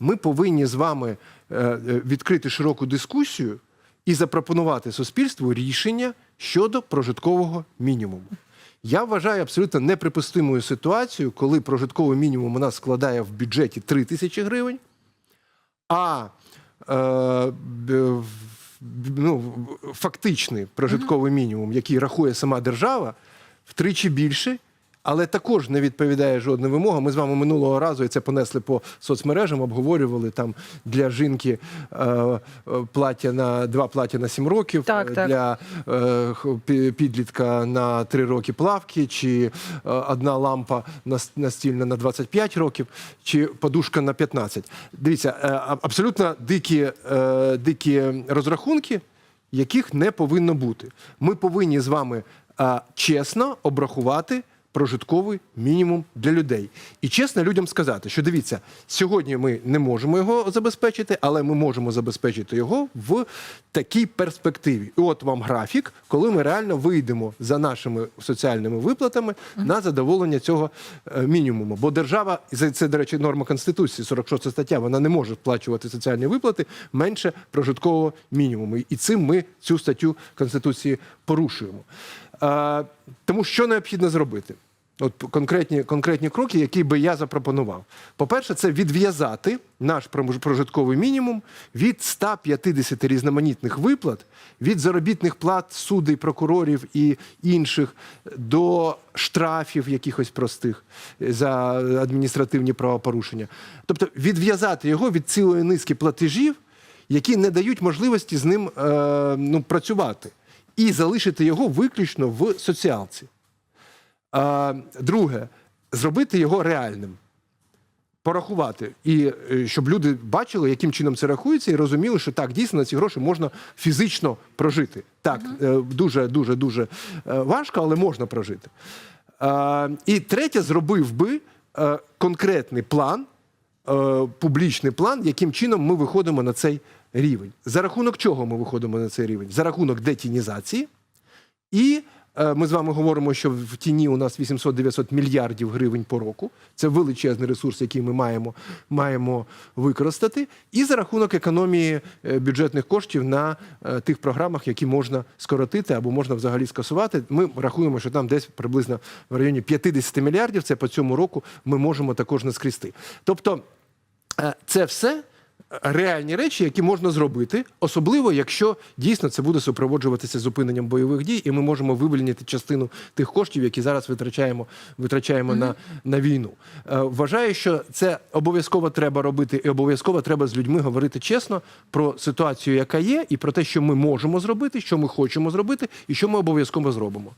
Ми повинні з вами е, е, відкрити широку дискусію і запропонувати суспільству рішення щодо прожиткового мінімуму. Я вважаю абсолютно неприпустимою ситуацію, коли прожитковий мінімум у нас складає в бюджеті 3 тисячі гривень, а е, ну, фактичний прожитковий мінімум, який рахує сама держава, втричі більше, але також не відповідає жодним вимогам. Ми з вами минулого разу і це понесли по соцмережам, обговорювали там для жінки е, е, плаття на два плаття на 7 років, Так, е, так. для е, підлітка на 3 роки плавки, чи е, одна лампа настільна на 25 років, чи подушка на 15. Дивіться, е, абсолютно дикі, е, дикі розрахунки, яких не повинно бути. Ми повинні з вами е, чесно обрахувати. Прожитковий мінімум для людей. І чесно людям сказати, що дивіться, сьогодні ми не можемо його забезпечити, але ми можемо забезпечити його в такій перспективі. І от вам графік, коли ми реально вийдемо за нашими соціальними виплатами на задоволення цього е, мінімуму. Бо держава, це, до речі, норма Конституції, 46 стаття, вона не може сплачувати соціальні виплати менше прожиткового мінімуму. І цим ми цю статтю Конституції порушуємо. Е, тому що необхідно зробити? От конкретні, конкретні кроки, які би я запропонував. По-перше, це відв'язати наш прож- прожитковий мінімум від 150 різноманітних виплат, від заробітних плат судей, прокурорів і інших до штрафів якихось простих за адміністративні правопорушення. Тобто відв'язати його від цілої низки платежів, які не дають можливості з ним е, ну, працювати, і залишити його виключно в соціалці. Друге, зробити його реальним. Порахувати, і е, щоб люди бачили, яким чином це рахується, і розуміли, що так, дійсно на ці гроші можна фізично прожити. Так, е, дуже, дуже, дуже е, важко, але можна прожити. І третє, зробив би конкретний план, публічний план, яким чином ми виходимо на цей рівень. За рахунок чого ми виходимо на цей рівень? За рахунок детінізації. І е, ми з вами говоримо, що в тіні у нас 800-900 мільярдів гривень по року. Це величезний ресурс, який ми маємо, маємо використати. І за рахунок економії е, бюджетних коштів на е, тих програмах, які можна скоротити або можна взагалі скасувати. Ми рахуємо, що там десь приблизно в районі 50 мільярдів. Це по цьому року ми можемо також наскрісти. Тобто, е, це все реальні речі, які можна зробити, особливо якщо дійсно це буде супроводжуватися зупиненням бойових дій, і ми можемо вивільнити частину тих коштів, які зараз витрачаємо, витрачаємо на, на війну. Е, Вважаю, що це обов'язково треба робити, і обов'язково треба з людьми говорити чесно про ситуацію, яка є, і про те, що ми можемо зробити, що ми хочемо зробити, і що ми обов'язково зробимо.